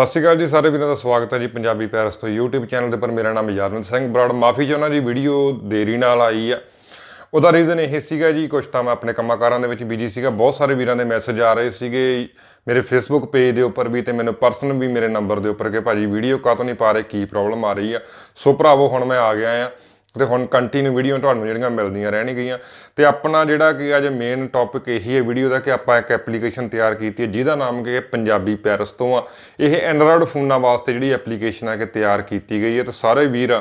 ਸਤਿ ਸ਼੍ਰੀ ਅਕਾਲ ਜੀ, ਸਾਰੇ ਵੀਰਾਂ ਦਾ ਸਵਾਗਤ ਹੈ ਜੀ ਪੰਜਾਬੀ ਪੈਰਸ ਤੋਂ YouTube ਚੈਨਲ ਦੇ ਉੱਪਰ ਮੇਰਾ ਨਾਮ ਯਾਰਵਿੰਦ ਸਿੰਘ ਬਰਾੜ। ਮਾਫੀ ਚਾਹੁੰਦਾ ਜੀ, ਵੀਡੀਓ ਦੇਰੀ ਨਾਲ ਆਈ ਆ। ਉਹਦਾ ਰੀਜ਼ਨ ਇਹ ਸੀਗਾ ਜੀ ਕੁਝ ਤਾਂ ਮੈਂ ਆਪਣੇ ਕੰਮਾਂ-ਕਾਰਾਂ ਦੇ ਵਿੱਚ ਬਿਜ਼ੀ ਸੀਗਾ। ਬਹੁਤ ਸਾਰੇ ਵੀਰਾਂ ਦੇ ਮੈਸੇਜ ਆ ਰਹੇ ਸੀਗੇ ਮੇਰੇ ਫੇਸਬੁੱਕ ਪੇਜ ਦੇ ਉੱਪਰ ਵੀ ਤੇ ਮੈਨੂੰ ਪਰਸਨਲ ਵੀ ਮੇਰੇ ਨੰਬਰ ਦੇ ਉੱਪਰ ਕਿ ਭਾਜੀ, ਵੀਡੀਓ ਕਾਹ ਤੋਂ ਨਹੀਂ ਪਾ ਰਹੇ, ਕੀ ਪ੍ਰੋਬਲਮ ਆ ਰਹੀ ਆ? ਸੋ ਭਰਾਵੋ, ਹੁਣ ਮੈਂ ਆ ਗਿਆ ਆ। ਤੇ ਹੁਣ ਕੰਟੀਨਿਊ ਵੀਡੀਓ ਤੁਹਾਨੂੰ ਜਿਹੜੀਆਂ ਮਿਲਦੀਆਂ ਰਹਿਣਗੀਆਂ ਤੇ ਆਪਣਾ ਜਿਹੜਾ ਕਿ ਅੱਜ ਮੇਨ ਟੌਪਿਕ ਇਹੀ ਹੈ ਵੀਡੀਓ ਦਾ ਕਿ ਆਪਾਂ ਇੱਕ ਐਪਲੀਕੇਸ਼ਨ ਤਿਆਰ ਕੀਤੀ ਹੈ, ਜਿਹਦਾ ਨਾਮ ਕਿ ਪੰਜਾਬੀ ਪੈਰਸ ਤੋਂ ਆ। ਇਹ ਐਂਡਰੋਇਡ ਫੋਨਾਂ ਵਾਸਤੇ ਜਿਹੜੀ ਐਪਲੀਕੇਸ਼ਨ ਹੈ ਕਿ ਤਿਆਰ ਕੀਤੀ ਗਈ ਹੈ ਤੇ ਸਾਰੇ ਵੀਰ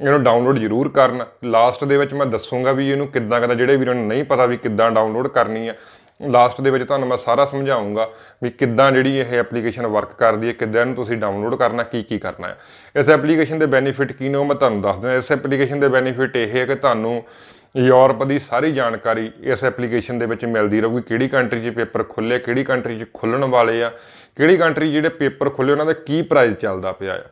ਇਹਨੂੰ ਡਾਊਨਲੋਡ ਜ਼ਰੂਰ ਕਰਨ। ਲਾਸਟ ਦੇ ਵਿੱਚ ਮੈਂ ਦੱਸੂਗਾ ਵੀ ਇਹਨੂੰ ਕਿੱਦਾਂ ਕਰਦਾ ਜਿਹੜੇ ਵੀਰਾਂ ਨੂੰ ਨਹੀਂ ਪਤਾ ਵੀ ਕਿੱਦਾਂ ਡਾਊਨਲੋਡ ਕਰਨੀ ਆ। ਲਾਸਟ ਦੇ ਵਿੱਚ ਤੁਹਾਨੂੰ ਮੈਂ ਸਾਰਾ ਸਮਝਾਉਂਗਾ ਵੀ ਕਿੱਦਾਂ ਜਿਹੜੀ ਇਹ ਐਪਲੀਕੇਸ਼ਨ ਵਰਕ ਕਰਦੀ ਹੈ, ਕਿੱਦਾਂ ਇਹਨੂੰ ਤੁਸੀਂ ਡਾਊਨਲੋਡ ਕਰਨਾ, ਕੀ ਕੀ ਕਰਨਾ ਹੈ। ਇਸ ਐਪਲੀਕੇਸ਼ਨ ਦੇ ਬੈਨੀਫਿਟ ਕੀ ਨੇ ਉਹ ਮੈਂ ਤੁਹਾਨੂੰ ਦੱਸ ਦਿੰਦਾ। ਇਸ ਐਪਲੀਕੇਸ਼ਨ ਦੇ ਬੈਨੀਫਿਟ ਇਹ ਹੈ ਕਿ ਤੁਹਾਨੂੰ ਯੂਰਪ ਦੀ ਸਾਰੀ ਜਾਣਕਾਰੀ ਇਸ ਐਪਲੀਕੇਸ਼ਨ ਦੇ ਵਿੱਚ ਮਿਲਦੀ ਰਹੂਗੀ। ਕਿਹੜੀ ਕੰਟਰੀ 'ਚ ਪੇਪਰ ਖੁੱਲੇ ਕਿਹੜੀ ਕੰਟਰੀ 'ਚ ਖੁੱਲਣ ਵਾਲੇ ਆ, ਕਿਹੜੀ ਕੰਟਰੀ ਜਿਹੜੇ ਪੇਪਰ ਖੁੱਲੇ ਉਹਨਾਂ ਦਾ ਕੀ ਪ੍ਰਾਈਸ ਚੱਲਦਾ ਪਿਆ ਆ।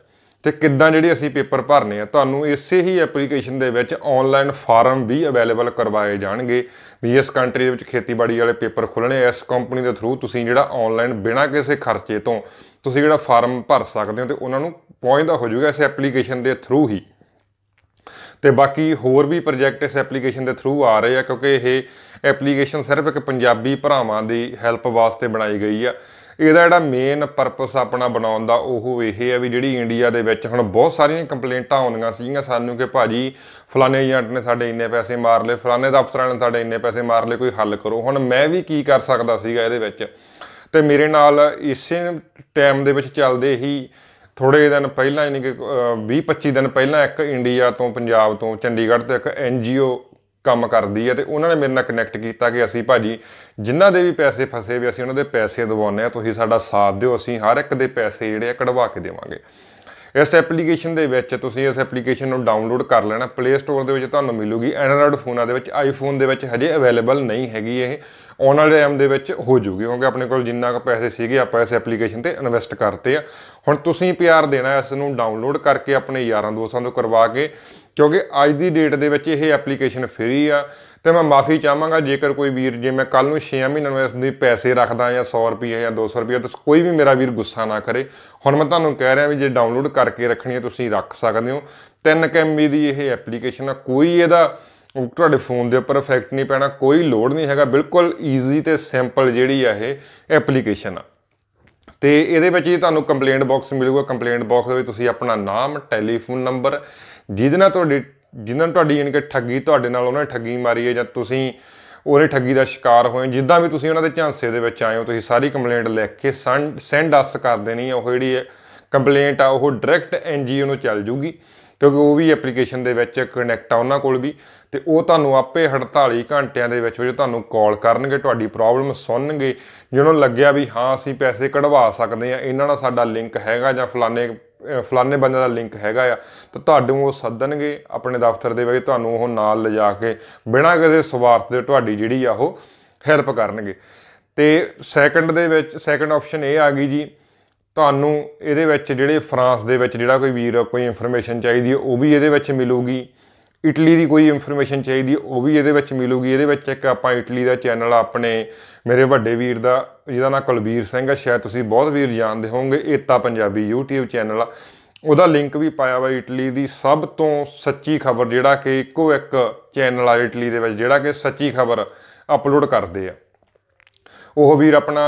ਤੇ ਕਿੱਦਾਂ ਜਿਹੜੇ ਅਸੀਂ ਪੇਪਰ ਭਰਨੇ ਆ, ਤੁਹਾਨੂੰ ਇਸੇ ਹੀ ਐਪਲੀਕੇਸ਼ਨ ਦੇ ਵਿੱਚ ਆਨਲਾਈਨ ਫਾਰਮ ਵੀ ਅਵੇਲੇਬਲ ਕਰਵਾਏ ਜਾਣਗੇ ਵੀ ਇਸ ਕੰਟਰੀ ਦੇ ਵਿੱਚ ਖੇਤੀਬਾੜੀ ਵਾਲੇ ਪੇਪਰ ਖੁੱਲਣੇ ਇਸ ਕੰਪਨੀ ਦੇ ਥਰੂ ਤੁਸੀਂ ਜਿਹੜਾ ਆਨਲਾਈਨ ਬਿਨਾਂ ਕਿਸੇ ਖਰਚੇ ਤੋਂ ਤੁਸੀਂ ਜਿਹੜਾ ਫਾਰਮ ਭਰ ਸਕਦੇ ਹੋ ਤੇ ਉਹਨਾਂ ਨੂੰ ਪਹੁੰਚਦਾ ਹੋ ਜਾਊਗਾ ਇਸ ਐਪਲੀਕੇਸ਼ਨ ਦੇ ਥਰੂ ਹੀ। ਤੇ ਬਾਕੀ ਹੋਰ ਵੀ ਪ੍ਰੋਜੈਕਟ ਇਸ ਐਪਲੀਕੇਸ਼ਨ ਦੇ ਥਰੂ ਆ ਰਹੇ ਆ ਕਿਉਂਕਿ ਇਹ ਐਪਲੀਕੇਸ਼ਨ ਸਿਰਫ ਇੱਕ ਪੰਜਾਬੀ ਭਰਾਵਾਂ ਦੀ ਹੈਲਪ ਵਾਸਤੇ ਬਣਾਈ ਗਈ ਆ। ਇਹਦਾ ਜਿਹੜਾ ਮੇਨ ਪਰਪਸ ਆਪਣਾ ਬਣਾਉਣ ਦਾ ਉਹ ਇਹ ਹੈ ਵੀ ਜਿਹੜੀ ਇੰਡੀਆ ਦੇ ਵਿੱਚ ਹੁਣ ਬਹੁਤ ਸਾਰੀਆਂ ਕੰਪਲੇਂਟਾਂ ਆਉਂਦੀਆਂ ਸੀਗੀਆਂ ਸਾਨੂੰ ਕਿ ਭਾਜੀ ਫਲਾਣੇ ਏਜੰਟ ਨੇ ਸਾਡੇ ਇੰਨੇ ਪੈਸੇ ਮਾਰ ਲਏ, ਫਲਾਣੇ ਦਾ ਅਫਸਰਾਂ ਨੇ ਸਾਡੇ ਇੰਨੇ ਪੈਸੇ ਮਾਰ ਲਏ, ਕੋਈ ਹੱਲ ਕਰੋ। ਹੁਣ ਮੈਂ ਵੀ ਕੀ ਕਰ ਸਕਦਾ ਸੀਗਾ ਇਹਦੇ ਵਿੱਚ? ਤੇ ਮੇਰੇ ਨਾਲ ਇਸੇ ਟਾਈਮ ਦੇ ਵਿੱਚ ਚੱਲਦੇ ਹੀ ਥੋੜੇ ਦਿਨ ਪਹਿਲਾਂ, ਯਾਨੀ ਕਿ 20 25 ਦਿਨ ਪਹਿਲਾਂ ਇੱਕ ਇੰਡੀਆ ਤੋਂ, ਪੰਜਾਬ ਤੋਂ, ਚੰਡੀਗੜ੍ਹ ਤੋਂ ਇੱਕ ਐਨਜੀਓ ਕੰਮ ਕਰਦੀ ਹੈ ਤੇ ਉਹਨਾਂ ਨੇ ਮੇਰੇ ਨਾਲ ਕਨੈਕਟ ਕੀਤਾ ਕਿ ਅਸੀਂ ਭਾਜੀ ਜਿਨ੍ਹਾਂ ਦੇ ਵੀ ਪੈਸੇ ਫਸੇ ਵੀ ਅਸੀਂ ਉਹਨਾਂ ਦੇ ਪੈਸੇ ਦਿਵਾਉਂਦੇ ਆ ਤੁਸੀਂ ਸਾਡਾ ਸਾਥ ਦਿਓ, ਅਸੀਂ ਹਰ ਇੱਕ ਦੇ ਪੈਸੇ ਜਿਹੜੇ ਆ ਕਢਵਾ ਕੇ ਦੇਵਾਂਗੇ। ਇਸ ਐਪਲੀਕੇਸ਼ਨ ਦੇ ਵਿੱਚ ਤੁਸੀਂ ਇਸ ਐਪਲੀਕੇਸ਼ਨ ਨੂੰ ਡਾਊਨਲੋਡ ਕਰ ਲੈਣਾ ਪਲੇ ਸਟੋਰ ਦੇ ਵਿੱਚ ਤੁਹਾਨੂੰ ਮਿਲੂਗੀ ਐਂਡਰੋਇਡ ਫੋਨਾਂ ਦੇ ਵਿੱਚ ਆਈਫੋਨ ਦੇ ਵਿੱਚ ਹਜੇ ਅਵੇਲੇਬਲ ਨਹੀਂ ਹੈਗੀ ਇਹ। ਆਉਣ ਵਾਲੇ ਟਾਈਮ ਦੇ ਵਿੱਚ ਹੋ ਜੂਗੀ, ਕਿਉਂਕਿ ਆਪਣੇ ਕੋਲ ਜਿੰਨਾ ਕੁ ਪੈਸੇ ਸੀਗੇ, ਆਪਾਂ ਇਸ ਐਪਲੀਕੇਸ਼ਨ ਤੇ ਇਨਵੈਸਟ ਕਰਤੇ ਆ। ਹੁਣ ਤੁਸੀਂ ਪਿਆਰ ਦੇਣਾ, ਇਸ ਨੂੰ ਡਾਊਨਲੋਡ ਕਰਕੇ ਆਪਣੇ ਯਾਰਾਂ ਦੋਸਤਾਂ ਤੋਂ ਕਰਵਾ ਕੇ, ਕਿਉਂਕਿ ਅੱਜ ਦੀ ਡੇਟ ਦੇ ਵਿੱਚ ਇਹ ਐਪਲੀਕੇਸ਼ਨ ਫ੍ਰੀ ਆ। ਤੇ ਮੈਂ ਮਾਫੀ ਚਾਹਾਂਗਾ, ਜੇਕਰ ਕੋਈ ਵੀਰ, ਜੇ ਮੈਂ ਕੱਲ ਨੂੰ 6 ਮਹੀਨਿਆਂ ਨੂੰ ਇਸ ਦੇ ਪੈਸੇ ਰੱਖਦਾ ਜਾਂ 100 ਰੁਪਏ ਜਾਂ 200 ਰੁਪਏ ਤਾਂ ਕੋਈ ਵੀ ਮੇਰਾ ਵੀਰ ਗੁੱਸਾ ਨਾ ਕਰੇ। ਹੁਣ ਮੈਂ ਤੁਹਾਨੂੰ ਕਹਿ ਰਿਹਾ ਵੀ ਜੇ ਡਾਊਨਲੋਡ ਕਰਕੇ ਰੱਖਣੀ ਹੈ, ਤੁਸੀਂ ਰੱਖ ਸਕਦੇ ਹੋ। 3 ਐਮਬੀ ਦੀ ਇਹ ਐਪਲੀਕੇਸ਼ਨ ਆ, ਕੋਈ ਇਹਦਾ ਤੁਹਾਡੇ ਫੋਨ ਦੇ ਉੱਪਰ ਇਫੈਕਟ ਨਹੀਂ ਪੈਣਾ, ਕੋਈ ਲੋਡ ਨਹੀਂ ਹੈਗਾ, ਬਿਲਕੁਲ ਈਜ਼ੀ ਤੇ ਸਿੰਪਲ ਜਿਹੜੀ ਆ ਇਹ ਐਪਲੀਕੇਸ਼ਨ ਆ। ਤੇ ਇਹਦੇ ਵਿੱਚ ਹੀ ਤੁਹਾਨੂੰ ਕੰਪਲੇਂਟ ਬਾਕਸ ਮਿਲੂਗਾ ਕੰਪਲੇਂਟ ਬਾਕਸ ਦੇ ਵਿੱਚ ਤੁਸੀਂ ਆਪਣਾ ਨਾਮ ਟੈਲੀਫੋਨ ਨੰਬਰ ਜਿਹਦੇ ਨਾਲ ਤੁਹਾਡੀ ਜਿਨ੍ਹਾਂ ਤੁਹਾਡੀ ਯਾਨੀ ਕਿ ਠੱਗੀ ਤੁਹਾਡੇ ਨਾਲ ਉਹਨਾਂ ਨੇ ਠੱਗੀ ਮਾਰੀ ਹੈ ਜਾਂ ਤੁਸੀਂ ਉਹਨੇ ਠੱਗੀ ਦਾ ਸ਼ਿਕਾਰ ਹੋਏ ਜਿੱਦਾਂ ਵੀ ਤੁਸੀਂ ਉਹਨਾਂ ਦੇ ਝਾਂਸੇ ਦੇ ਵਿੱਚ ਆਏ ਹੋ, ਤੁਸੀਂ ਸਾਰੀ ਕੰਪਲੇਂਟ ਲਿਖ ਕੇ ਸੈਂਡ ਅਸ ਕਰ ਦੇਣੀ ਹੈ ਉਹ ਜਿਹੜੀ ਕੰਪਲੇਂਟ ਆ, ਉਹ ਡਾਇਰੈਕਟ ਐਨਜੀਓ ਨੂੰ ਚੱਲ ਜੂਗੀ। ਕਿਉਂਕਿ ਉਹ ਵੀ ਐਪਲੀਕੇਸ਼ਨ ਦੇ ਵਿੱਚ ਕਨੈਕਟ ਆ ਉਹਨਾਂ ਕੋਲ ਵੀ ਤੇ ਉਹ ਤੁਹਾਨੂੰ ਆਪੇ 48 ਘੰਟਿਆਂ ਦੇ ਵਿੱਚ ਵਿੱਚ ਤੁਹਾਨੂੰ ਕਾਲ ਕਰਨਗੇ, ਤੁਹਾਡੀ ਪ੍ਰੋਬਲਮ ਸੁਣਨਗੇ। ਜਿਹਨਾਂ ਨੂੰ ਲੱਗਿਆ ਵੀ ਹਾਂ, ਅਸੀਂ ਪੈਸੇ ਕਢਵਾ ਸਕਦੇ ਆ ਇਹਨਾਂ ਨਾਲ ਸਾਡਾ ਲਿੰਕ ਹੈਗਾ ਜਾਂ ਫਲਾਣੇ ਫਲਾਣੇ ਬੰਦੇ ਦਾ ਲਿੰਕ ਹੈਗਾ ਆ, ਤਾਂ ਤੁਹਾਨੂੰ ਉਹ ਸੱਦਣਗੇ ਆਪਣੇ ਦਫ਼ਤਰ ਦੇ ਵਿੱਚ, ਤੁਹਾਨੂੰ ਉਹ ਨਾਲ ਲਿਜਾ ਕੇ ਬਿਨਾਂ ਕਿਸੇ ਸਵਾਰਥ ਦੇ ਤੁਹਾਡੀ ਜਿਹੜੀ ਆ ਉਹ ਹੈਲਪ ਕਰਨਗੇ। ਤੇ ਸੈਕੰਡ ਦੇ ਵਿੱਚ ਸੈਕੰਡ ਆਪਸ਼ਨ ਇਹ ਆ ਗਈ ਜੀ ਤੁਹਾਨੂੰ ਇਹਦੇ ਵਿੱਚ ਜਿਹੜੇ ਫਰਾਂਸ ਦੇ ਵਿੱਚ ਜਿਹੜਾ ਕੋਈ ਵੀਰ, ਕੋਈ ਇਨਫੋਰਮੇਸ਼ਨ ਚਾਹੀਦੀ ਹੈ, ਉਹ ਵੀ ਇਹਦੇ ਵਿੱਚ ਮਿਲੂਗੀ। ਇਟਲੀ ਦੀ ਕੋਈ ਇਨਫੋਰਮੇਸ਼ਨ ਚਾਹੀਦੀ ਹੈ, ਉਹ ਵੀ ਇਹਦੇ ਵਿੱਚ ਮਿਲੂਗੀ। ਇਹਦੇ ਵਿੱਚ ਇੱਕ ਆਪਾਂ ਇਟਲੀ ਦਾ ਚੈਨਲ ਆਪਣੇ ਮੇਰੇ ਵੱਡੇ ਵੀਰ ਦਾ, ਜਿਹਦਾ ਨਾਮ ਕੁਲਬੀਰ ਸਿੰਘ ਹੈ। ਸ਼ਾਇਦ ਤੁਸੀਂ ਬਹੁਤ ਵੀਰ ਜਾਣਦੇ ਹੋਵੋਗੇ, ਏਤਾ ਪੰਜਾਬੀ YouTube ਚੈਨਲ ਆ। ਉਹਦਾ ਲਿੰਕ ਵੀ ਪਾਇਆ ਵਾ ਇਟਲੀ ਦੀ। ਸਭ ਤੋਂ ਸੱਚੀ ਖਬਰ ਜਿਹੜਾ ਕਿ ਇੱਕੋ ਇੱਕ ਚੈਨਲ ਆ ਇਟਲੀ ਦੇ ਵਿੱਚ, ਜਿਹੜਾ ਕਿ ਸੱਚੀ ਖਬਰ ਅਪਲੋਡ ਕਰਦੇ ਆ। ਉਹ ਵੀਰ ਆਪਣਾ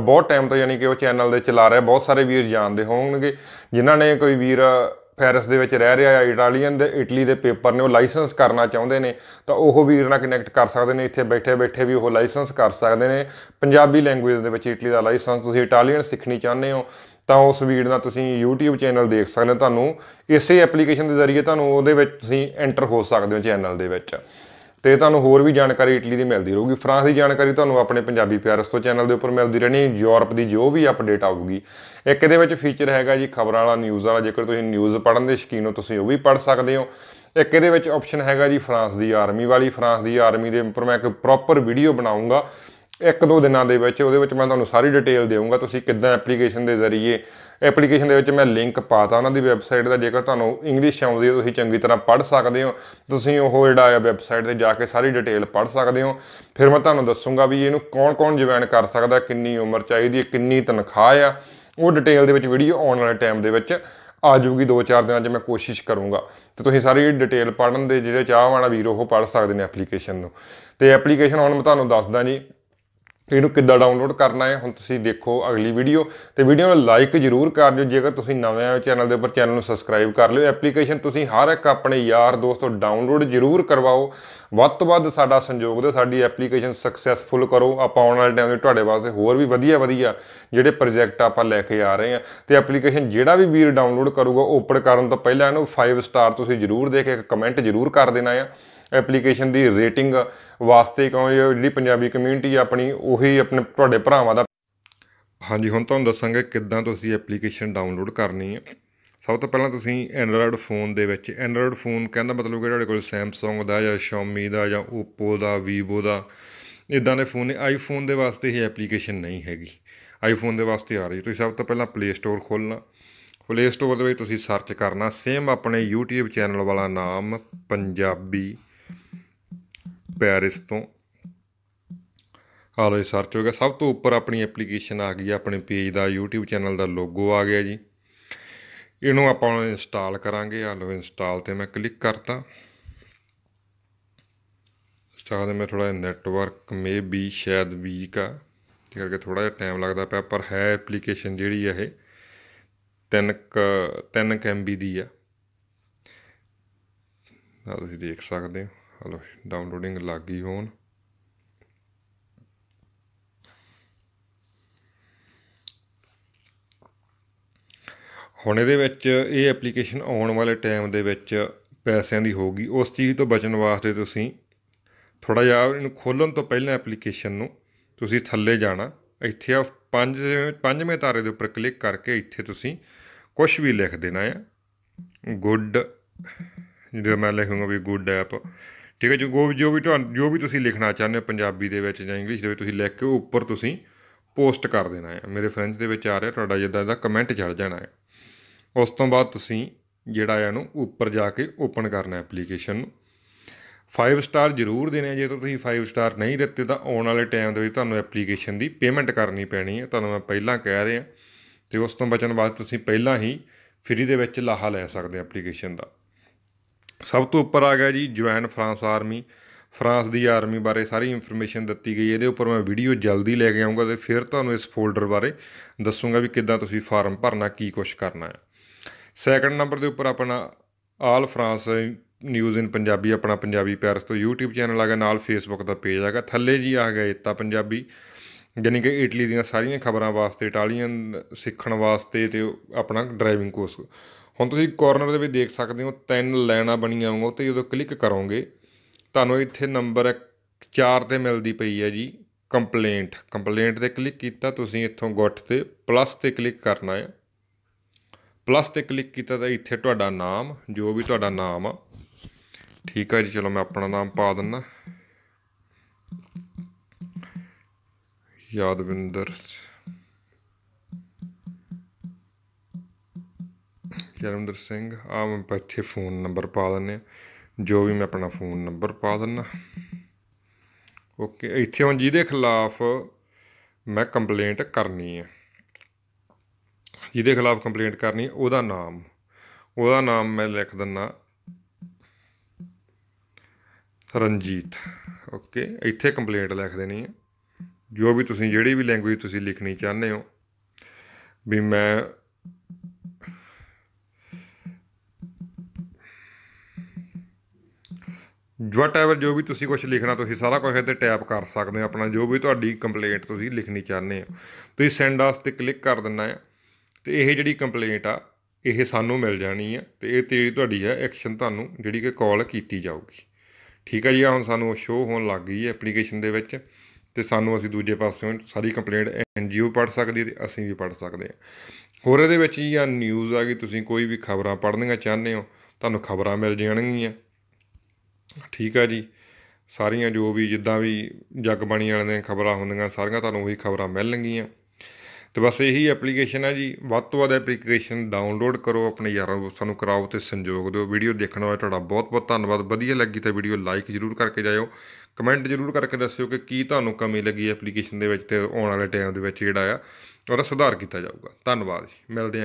ਬਹੁਤ ਟਾਈਮ ਤੋਂ ਯਾਨੀ ਕਿ ਉਹ ਚੈਨਲ ਦੇ ਚਲਾ ਰਿਹਾ, ਬਹੁਤ ਸਾਰੇ ਵੀਰ ਜਾਣਦੇ ਹੋਣਗੇ। ਜਿਨ੍ਹਾਂ ਨੇ ਕੋਈ ਵੀਰ ਫੈਰਿਸ ਦੇ ਵਿੱਚ ਰਹਿ ਰਿਹਾ ਹੈ ਇਟਾਲੀਅਨ ਦੇ ਇਟਲੀ ਦੇ ਪੇਪਰ ਨੇ, ਉਹ ਲਾਇਸੈਂਸ ਕਰਨਾ ਚਾਹੁੰਦੇ ਨੇ, ਤਾਂ ਉਹ ਵੀਰ ਨਾਲ ਕਨੈਕਟ ਕਰ ਸਕਦੇ ਨੇ, ਇੱਥੇ ਬੈਠੇ ਬੈਠੇ ਵੀ ਉਹ ਲਾਇਸੈਂਸ ਕਰ ਸਕਦੇ ਨੇ। ਪੰਜਾਬੀ ਲੈਂਗੁਏਜ ਦੇ ਵਿੱਚ ਇਟਲੀ ਦਾ ਲਾਇਸੈਂਸ ਤੁਸੀਂ ਇਟਾਲੀਅਨ ਸਿੱਖਣੀ ਚਾਹੁੰਦੇ ਹੋ, ਤਾਂ ਉਸ ਵੀਰ ਨਾਲ ਤੁਸੀਂ YouTube ਚੈਨਲ ਦੇਖ ਸਕਦੇ ਹੋ। ਤੁਹਾਨੂੰ ਇਸੇ ਐਪਲੀਕੇਸ਼ਨ ਦੇ ਜ਼ਰੀਏ ਤੁਹਾਨੂੰ ਉਹਦੇ ਵਿੱਚ ਤੁਸੀਂ ਐਂਟਰ ਹੋ ਸਕਦੇ ਹੋ ਚੈਨਲ ਦੇ ਵਿੱਚ। ਤੇ ਤੁਹਾਨੂੰ ਹੋਰ ਵੀ ਜਾਣਕਾਰੀ ਇਟਲੀ ਦੀ ਮਿਲਦੀ ਰਹੂਗੀ। ਫਰਾਂਸ ਦੀ ਜਾਣਕਾਰੀ ਤੁਹਾਨੂੰ ਆਪਣੇ ਪੰਜਾਬੀ ਪਿਆਰਸ ਤੋਂ ਚੈਨਲ ਦੇ ਉੱਪਰ ਮਿਲਦੀ ਰਹਿਣੀ। ਯੂਰਪ ਦੀ ਜੋ ਵੀ ਅਪਡੇਟ ਆਊਗੀ। ਇੱਕ ਇਹਦੇ ਵਿੱਚ ਫੀਚਰ ਹੈਗਾ ਜੀ ਖਬਰਾਂ ਵਾਲਾ ਨਿਊਜ਼ ਵਾਲਾ। ਜੇਕਰ ਤੁਸੀਂ ਨਿਊਜ਼ ਪੜ੍ਹਨ ਦੇ ਸ਼ੌਕੀਨ ਹੋ, ਤੁਸੀਂ ਉਹ ਵੀ ਪੜ੍ਹ ਸਕਦੇ ਹੋ। ਇੱਕ ਇਹਦੇ ਵਿੱਚ ਆਪਸ਼ਨ ਹੈਗਾ ਜੀ ਫਰਾਂਸ ਦੀ ਆਰਮੀ ਵਾਲੀ। ਫਰਾਂਸ ਦੀ ਆਰਮੀ ਦੇ ਉੱਪਰ ਮੈਂ ਇੱਕ ਪ੍ਰੋਪਰ ਵੀਡੀਓ ਬਣਾਉਂਗਾ ਇੱਕ ਦੋ ਦਿਨਾਂ ਦੇ ਵਿੱਚ, ਉਹਦੇ ਵਿੱਚ ਮੈਂ ਤੁਹਾਨੂੰ ਸਾਰੀ ਡਿਟੇਲ ਦੇਵਾਂਗਾ ਤੁਸੀਂ ਕਿੱਦਾਂ ਐਪਲੀਕੇਸ਼ਨ ਦੇ ਜ਼ਰੀਏ ਐਪਲੀਕੇਸ਼ਨ ਦੇ ਵਿੱਚ ਮੈਂ ਲਿੰਕ ਪਾਤਾ ਉਹਨਾਂ ਦੀ ਵੈਬਸਾਈਟ ਦਾ, ਜੇਕਰ ਤੁਹਾਨੂੰ ਇੰਗਲਿਸ਼ ਆਉਂਦੀ ਹੈ, ਤੁਸੀਂ ਚੰਗੀ ਤਰ੍ਹਾਂ ਪੜ੍ਹ ਸਕਦੇ ਹੋ। ਤੁਸੀਂ ਉਹ ਜਿਹੜਾ ਆ ਵੈਬਸਾਈਟ ਤੇ ਜਾ ਕੇ ਸਾਰੀ ਡਿਟੇਲ ਪੜ੍ਹ ਸਕਦੇ ਹੋ। ਫਿਰ ਮੈਂ ਤੁਹਾਨੂੰ ਦੱਸੂਗਾ ਵੀ ਇਹਨੂੰ ਕੌਣ-ਕੌਣ ਜੁਆਇਨ ਕਰ ਸਕਦਾ, ਕਿੰਨੀ ਉਮਰ ਚਾਹੀਦੀ ਹੈ, ਕਿੰਨੀ ਤਨਖਾਹ ਆ। ਉਹ ਡਿਟੇਲ ਦੇ ਵਿੱਚ ਵੀਡੀਓ ਆਉਣ ਵਾਲੇ ਟਾਈਮ ਦੇ ਵਿੱਚ ਆ ਜਾਊਗੀ 2-4 ਦਿਨਾਂ 'ਚ ਮੈਂ ਕੋਸ਼ਿਸ਼ ਕਰੂੰਗਾ। ਤੇ ਤੁਸੀਂ ਸਾਰੀ ਡਿਟੇਲ ਪੜਨ ਦੇ ਜਿਹੜੇ ਚਾਹਵਾਨ ਵੀਰ, ਉਹ ਪੜ ਸਕਦੇ ਨੇ ਐਪਲੀਕੇਸ਼ਨ ਨੂੰ। ਤੇ ਐਪਲੀਕੇਸ਼ਨ ਹੁਣ ਮੈਂ ਤੁਹਾਨੂੰ ਦੱਸਦਾ ਜੀ ਇਹਨੂੰ ਕਿੱਦਾਂ ਡਾਊਨਲੋਡ ਕਰਨਾ ਹੈ, ਹੁਣ ਤੁਸੀਂ ਦੇਖੋ ਅਗਲੀ ਵੀਡੀਓ ਤੇ ਵੀਡੀਓ ਨੂੰ ਲਾਈਕ ਜ਼ਰੂਰ ਕਰ ਦਿਓ, ਜੇਕਰ ਤੁਸੀਂ ਨਵੇਂ ਆਏ ਚੈਨਲ ਦੇ ਉੱਪਰ, ਚੈਨਲ ਨੂੰ ਸਬਸਕ੍ਰਾਈਬ ਕਰ ਲਿਓ। ਐਪਲੀਕੇਸ਼ਨ ਤੁਸੀਂ ਹਰ ਇੱਕ ਆਪਣੇ ਯਾਰ ਦੋਸਤੋ ਡਾਊਨਲੋਡ ਜ਼ਰੂਰ ਕਰਵਾਓ। ਵੱਧ ਤੋਂ ਵੱਧ ਸਾਡਾ ਸੰਯੋਗ ਦਿਓ, ਸਾਡੀ ਐਪਲੀਕੇਸ਼ਨ ਸਕਸੈਸਫੁਲ ਕਰੋ। ਆਪਾਂ ਆਉਣ ਵਾਲੇ ਟਾਈਮ ਦੇ ਤੁਹਾਡੇ ਵਾਸਤੇ ਹੋਰ ਵੀ ਵਧੀਆ ਵਧੀਆ ਜਿਹੜੇ ਪ੍ਰੋਜੈਕਟ ਆਪਾਂ ਲੈ ਕੇ ਆ ਰਹੇ ਹਾਂ। ਤੇ ਐਪਲੀਕੇਸ਼ਨ ਜਿਹੜਾ ਵੀ ਵੀਰ ਡਾਊਨਲੋਡ ਕਰੂਗਾ ਓਪਨ ਕਰਨ ਤੋਂ ਪਹਿਲਾਂ ਇਹਨੂੰ 5 ਸਟਾਰ ਤੁਸੀਂ ਜ਼ਰੂਰ ਦੇ ਕੇ ਇੱਕ ਕਮੈਂਟ ਜ਼ਰੂਰ ਕਰ ਦੇਣਾ ਆ। ਐਪਲੀਕੇਸ਼ਨ ਦੀ ਰੇਟਿੰਗ ਵਾਸਤੇ ਕਿਉਂ ਜਿਹੜੀ ਪੰਜਾਬੀ ਕਮਿਊਨਿਟੀ ਆਪਣੀ, ਉਹੀ ਆਪਣੇ ਤੁਹਾਡੇ ਭਰਾਵਾਂ ਦਾ ਹਾਂਜੀ, ਹੁਣ ਤੁਹਾਨੂੰ ਦੱਸਾਂਗੇ ਕਿੱਦਾਂ ਤੁਸੀਂ ਐਪਲੀਕੇਸ਼ਨ ਡਾਊਨਲੋਡ ਕਰਨੀ ਹੈ। ਸਭ ਤੋਂ ਪਹਿਲਾਂ ਤੁਸੀਂ ਐਂਡਰੋਇਡ ਫੋਨ ਦੇ ਵਿੱਚ ਐਂਡਰੋਇਡ ਫੋਨ ਕਹਿੰਦਾ ਮਤਲਬ ਕਿ ਤੁਹਾਡੇ ਕੋਲ ਸੈਮਸੰਗ ਦਾ ਜਾਂ Xiaomi ਦਾ ਜਾਂ Oppo ਦਾ, Vivo ਦਾ ਇਦਾਂ ਦੇ ਫੋਨ ਨੇ। ਆਈਫੋਨ ਦੇ ਵਾਸਤੇ ਇਹ ਐਪਲੀਕੇਸ਼ਨ ਨਹੀਂ ਹੈਗੀ। ਆਈਫੋਨ ਦੇ ਵਾਸਤੇ ਆ ਰਹੀ ਤੁਸੀਂ ਸਭ ਤੋਂ ਪਹਿਲਾਂ ਪਲੇ ਸਟੋਰ ਖੋਲਣਾ ਪਲੇ ਸਟੋਰ ਦੇ ਵਿੱਚ ਤੁਸੀਂ ਸਰਚ ਕਰਨਾ। ਸੇਮ ਆਪਣੇ YouTube ਚੈਨਲ ਵਾਲਾ ਨਾਮ, ਪੰਜਾਬੀ ਪੈਰਿਸ ਤੋਂ। ਆ ਲੋ ਸਰਚ ਹੋ ਗਿਆ। ਸਭ ਤੋਂ ਉੱਪਰ ਆਪਣੀ ਐਪਲੀਕੇਸ਼ਨ ਆ ਗਈ ਆਪਣੇ ਪੇਜ ਦਾ, YouTube ਚੈਨਲ ਦਾ ਲੋਗੋ ਆ ਗਿਆ ਜੀ। ਇਹਨੂੰ ਆਪਾਂ ਇੰਸਟਾਲ ਕਰਾਂਗੇ। ਆ ਲੋ ਇੰਸਟਾਲ ਤੇ ਮੈਂ ਕਲਿੱਕ ਕਰਤਾ। ਇੰਸਟਾਲ ਦੇ ਮੈਂ ਥੋੜਾ ਨੈਟਵਰਕ ਮੇ ਵੀ ਸ਼ਾਇਦ ਵੀਕ ਆ। ਤੇ ਕਰਕੇ ਥੋੜਾ ਜਿਹਾ ਟਾਈਮ ਲੱਗਦਾ ਪਿਆ, ਪਰ ਹੈ ਐਪਲੀਕੇਸ਼ਨ ਜਿਹੜੀ ਇਹ 3 3 MB ਦੀ ਆ। ਆ ਤੁਸੀਂ ਦੇਖ ਸਕਦੇ ਹੋ। ਹਲੋ ਡਾਊਨਲੋਡਿੰਗ ਲੱਗ ਗਈ ਹੋਣ। ਹੁਣ ਇਹਦੇ ਵਿੱਚ ਇਹ ਐਪਲੀਕੇਸ਼ਨ ਆਉਣ ਵਾਲੇ ਟਾਈਮ ਦੇ ਵਿੱਚ ਪੈਸਿਆਂ ਦੀ ਹੋਊਗੀ। ਉਸ ਚੀਜ਼ ਤੋਂ ਬਚਣ ਵਾਸਤੇ ਤੁਸੀਂ ਥੋੜਾ ਜਿਹਾ ਇਹਨੂੰ ਖੋਲਣ ਤੋਂ ਪਹਿਲਾਂ ਐਪਲੀਕੇਸ਼ਨ ਨੂੰ ਤੁਸੀਂ ਥੱਲੇ ਜਾਣਾ। ਇੱਥੇ ਆ ਪੰਜ, ਪੰਜਵੇਂ ਤਾਰੇ ਦੇ ਉੱਪਰ ਕਲਿੱਕ ਕਰਕੇ ਇੱਥੇ ਤੁਸੀਂ ਕੁਝ ਵੀ ਲਿਖ ਦੇਣਾ ਹੈ ਗੁੱਡ ਜਿਹੜਾ ਮੈਂ ਲਿਖੂੰਗਾ ਵੀ ਗੁੱਡ ਐਪ ਠੀਕ ਹੈ ਜੋ ਜੋ ਵੀ ਤੁਹਾਨੂੰ ਜੋ ਵੀ ਤੁਸੀਂ ਲਿਖਣਾ ਚਾਹੁੰਦੇ ਹੋ ਪੰਜਾਬੀ ਦੇ ਵਿੱਚ ਜਾਂ ਇੰਗਲਿਸ਼ ਦੇ ਵਿੱਚ, ਤੁਸੀਂ ਲਿਖ ਕੇ ਉੱਪਰ ਤੁਸੀਂ ਪੋਸਟ ਕਰ ਦੇਣਾ ਹੈ। ਮੇਰੇ ਫਰੈਂਚ ਦੇ ਵਿੱਚ ਆ ਰਿਹਾ, ਤੁਹਾਡਾ ਜਿੱਦਾਂ ਦਾ ਕਮੈਂਟ ਚੜ ਜਾਣਾ ਹੈ। ਉਸ ਤੋਂ ਬਾਅਦ ਤੁਸੀਂ ਜਿਹੜਾ ਹੈ ਇਹਨੂੰ ਉੱਪਰ ਜਾ ਕੇ ਓਪਨ ਕਰਨਾ ਐਪਲੀਕੇਸ਼ਨ ਨੂੰ। 5 ਸਟਾਰ ਜ਼ਰੂਰ ਦੇਣੇ ਜੇ ਤੁਸੀਂ 5 ਸਟਾਰ ਨਹੀਂ ਦਿੱਤੇ ਤਾਂ ਆਉਣ ਵਾਲੇ ਟਾਈਮ ਦੇ ਵਿੱਚ ਤੁਹਾਨੂੰ ਐਪਲੀਕੇਸ਼ਨ ਦੀ ਪੇਮੈਂਟ ਕਰਨੀ ਪੈਣੀ ਹੈ। ਤੁਹਾਨੂੰ ਮੈਂ ਪਹਿਲਾਂ ਕਹਿ ਰਿਹਾ, ਤੇ ਉਸ ਤੋਂ ਬਚਣ ਵਾਸਤੇ ਤੁਸੀਂ ਪਹਿਲਾਂ ਹੀ ਫ੍ਰੀ ਦੇ ਵਿੱਚ ਲਾਹਾ ਲੈ ਸਕਦੇ ਐਪਲੀਕੇਸ਼ਨ ਦਾ। ਸਭ ਤੋਂ ਉੱਪਰ ਆ ਗਿਆ ਜੀ ਜੁਆਇਨ ਫਰਾਂਸ ਆਰਮੀ। ਫਰਾਂਸ ਦੀ ਆਰਮੀ ਬਾਰੇ ਸਾਰੀ ਇਨਫੋਰਮੇਸ਼ਨ ਦਿੱਤੀ ਗਈ ਇਹਦੇ ਉੱਪਰ ਮੈਂ ਵੀਡੀਓ ਜਲਦੀ ਲੈ ਕੇ ਆਉਂਗਾ ਤੇ ਫਿਰ ਤੁਹਾਨੂੰ ਇਸ ਫੋਲਡਰ ਬਾਰੇ ਦੱਸੂਗਾ ਵੀ ਕਿੱਦਾਂ ਤੁਸੀਂ ਫਾਰਮ ਭਰਨਾ, ਕੀ ਕੁਝ ਕਰਨਾ ਹੈ। ਸੈਕੰਡ ਨੰਬਰ ਦੇ ਉੱਪਰ ਆਪਣਾ all France news in Punjabi, ਆਪਣਾ ਪੰਜਾਬੀ ਪੈਰਸ ਤੋਂ YouTube ਚੈਨਲ ਆ ਗਿਆ, ਨਾਲ Facebook ਦਾ ਪੇਜ ਆਗਾ ਥੱਲੇ ਜੀ ਆ ਗਿਆ ਇਤਾ ਪੰਜਾਬੀ ਯਾਨੀ ਕਿ ਇਟਲੀ ਦੀਆਂ ਸਾਰੀਆਂ ਖਬਰਾਂ ਵਾਸਤੇ ਇਟਾਲੀਅਨ ਸਿੱਖਣ ਵਾਸਤੇ ਤੇ ਆਪਣਾ ਡਰਾਈਵਿੰਗ ਕੋਰਸ ਹੁਣ ਤੁਸੀਂ ਕੋਰਨਰ ਦੇ ਵਿੱਚ ਦੇਖ ਸਕਦੇ ਹੋ, ਤਿੰਨ ਲਾਈਨਾਂ ਬਣੀਆਂ ਹੋਣਗੀਆਂ ਤੇ ਜਦੋਂ ਕਲਿੱਕ ਕਰੋਗੇ, ਤੁਹਾਨੂੰ ਇੱਥੇ ਨੰਬਰ 4 ਤੇ ਮਿਲਦੀ ਪਈ ਹੈ ਜੀ ਕੰਪਲੇਂਟ ਕੰਪਲੇਂਟ ਤੇ ਕਲਿੱਕ ਕੀਤਾ, ਤੁਸੀਂ ਇੱਥੋਂ ਗੁੱਟ ਤੇ ਪਲੱਸ ਤੇ ਕਲਿੱਕ ਕਰਨਾ ਹੈ। ਪਲੱਸ ਤੇ ਕਲਿੱਕ ਕੀਤਾ ਤਾਂ ਇੱਥੇ ਤੁਹਾਡਾ ਨਾਮ, ਜੋ ਵੀ ਤੁਹਾਡਾ ਨਾਮ ਆ। ਠੀਕ ਹੈ ਜੀ, ਚਲੋ ਮੈਂ ਆਪਣਾ ਨਾਮ ਪਾ ਦਿੰਦਾ ਯਾਦਵਿੰਦਰ ਜਰਮਦਰ ਸਿੰਘ। ਆ ਮੈਂ ਇੱਥੇ ਫੋਨ ਨੰਬਰ ਪਾ ਦਿੰਨੇ ਜੋ ਵੀ ਮੈਂ ਆਪਣਾ ਫੋਨ ਨੰਬਰ ਪਾ ਦਿੰਨਾ। ਓਕੇ, ਇੱਥੇ ਹੁਣ ਜਿਹਦੇ ਖਿਲਾਫ ਮੈਂ ਕੰਪਲੇਂਟ ਕਰਨੀ ਹੈ ਜਿਹਦੇ ਖਿਲਾਫ ਕੰਪਲੇਂਟ ਕਰਨੀ ਉਹਦਾ ਨਾਮ। ਉਹਦਾ ਨਾਮ ਮੈਂ ਲਿਖ ਦਿੰਨਾ। ਰਣਜੀਤ। ਓਕੇ, ਇੱਥੇ ਕੰਪਲੇਂਟ ਲਿਖ ਦੇਣੀ ਹੈ ਜੋ ਵੀ ਤੁਸੀਂ, ਜਿਹੜੀ ਵੀ ਲੈਂਗੁਏਜ ਤੁਸੀਂ ਲਿਖਣੀ ਚਾਹੁੰਦੇ ਹੋ, ਵੀ ਮੈਂ ਵਟ ਐਵਰ ਜੋ ਵੀ ਤੁਸੀਂ ਕੁਝ ਲਿਖਣਾ, ਤੁਸੀਂ ਸਾਰਾ ਕੁਝ ਇੱਥੇ ਟੈਪ ਕਰ ਸਕਦੇ ਹੋ। ਆਪਣਾ ਜੋ ਵੀ ਤੁਹਾਡੀ ਕੰਪਲੇਂਟ ਤੁਸੀਂ ਲਿਖਣੀ ਚਾਹੁੰਦੇ ਹੋ। ਤੁਸੀਂ ਸੈਂਡ ਆਸ ਤੇ ਕਲਿੱਕ ਕਰ ਦਿੰਨਾ ਹੈ ਤੇ ਇਹ ਜਿਹੜੀ ਕੰਪਲੇਂਟ ਆ, ਇਹ ਸਾਨੂੰ ਮਿਲ ਜਾਣੀ ਆ। ਤੇ ਇਹ ਤੇਰੀ ਤੁਹਾਡੀ ਹੈ ਐਕਸ਼ਨ ਤੁਹਾਨੂੰ ਜਿਹੜੀ ਕਿ ਕਾਲ ਕੀਤੀ ਜਾਊਗੀ। ਠੀਕ ਹੈ ਜੀ ਹੁਣ ਸਾਨੂੰ ਸ਼ੋ ਹੋਣ ਲੱਗ ਗਈ ਹੈ ਐਪਲੀਕੇਸ਼ਨ ਦੇ ਵਿੱਚ। ਤੇ ਸਾਨੂੰ ਅਸੀਂ ਦੂਜੇ ਪਾਸਿਓਂ ਸਾਰੀ ਕੰਪਲੇਂਟ ਐਨਜੀਓ ਪੜ੍ਹ ਸਕਦੀ ਤੇ ਅਸੀਂ ਵੀ ਪੜ੍ਹ ਸਕਦੇ ਹਾਂ ਹੋਰ ਇਹਦੇ ਵਿੱਚ ਜੀ ਆ ਨਿਊਜ਼ ਆ ਗਈ ਤੁਸੀਂ ਕੋਈ ਵੀ ਖਬਰਾਂ ਪੜ੍ਹਨੀਆਂ ਚਾਹੁੰਦੇ ਹੋ, ਤੁਹਾਨੂੰ ਖਬਰਾਂ ਮਿਲ ਜਾਣਗੀਆਂ। ਠੀਕ ਆ ਜੀ। ਸਾਰੀਆਂ ਜੋ ਵੀ ਜਿੱਦਾਂ ਵੀ ਜਗਬਾਣੀ ਵਾਲਿਆਂ ਦੀਆਂ ਖਬਰਾਂ ਹੁੰਦੀਆਂ, ਸਾਰੀਆਂ ਤੁਹਾਨੂੰ ਉਹੀ ਖਬਰਾਂ ਮਿਲਣਗੀਆਂ। ਤੇ ਬਸ ਇਹੀ ਐਪਲੀਕੇਸ਼ਨ ਹੈ ਜੀ। ਵੱਧ ਤੋਂ ਵੱਧ ਐਪਲੀਕੇਸ਼ਨ ਡਾਊਨਲੋਡ ਕਰੋ ਆਪਣੇ ਯਾਰਾਂ ਦੋਸਤਾਂ ਨੂੰ ਕਰਾਓ ਤੇ ਸੰਯੋਗ ਦਿਓ। ਵੀਡੀਓ ਦੇਖਣ ਵਾਲੇ ਤੁਹਾਡਾ ਬਹੁਤ ਬਹੁਤ ਧੰਨਵਾਦ। ਵਧੀਆ ਲੱਗੀ ਤਾਂ ਵੀਡੀਓ ਲਾਈਕ ਜ਼ਰੂਰ ਕਰਕੇ ਜਾਇਓ। ਕਮੈਂਟ ਜ਼ਰੂਰ ਕਰਕੇ ਦੱਸਿਓ ਕਿ ਕੀ ਤੁਹਾਨੂੰ ਕਮੀ ਲੱਗੀ ਐਪਲੀਕੇਸ਼ਨ ਦੇ ਵਿੱਚ ਤੇ ਆਉਣ ਵਾਲੇ ਟਾਈਮ ਦੇ ਵਿੱਚ ਜਿਹੜਾ ਆ, ਉਹਦਾ ਸੁਧਾਰ ਕੀਤਾ ਜਾਊਗਾ। ਧੰਨਵਾਦ ਜੀ। ਮਿਲਦੇ ਹਾਂ।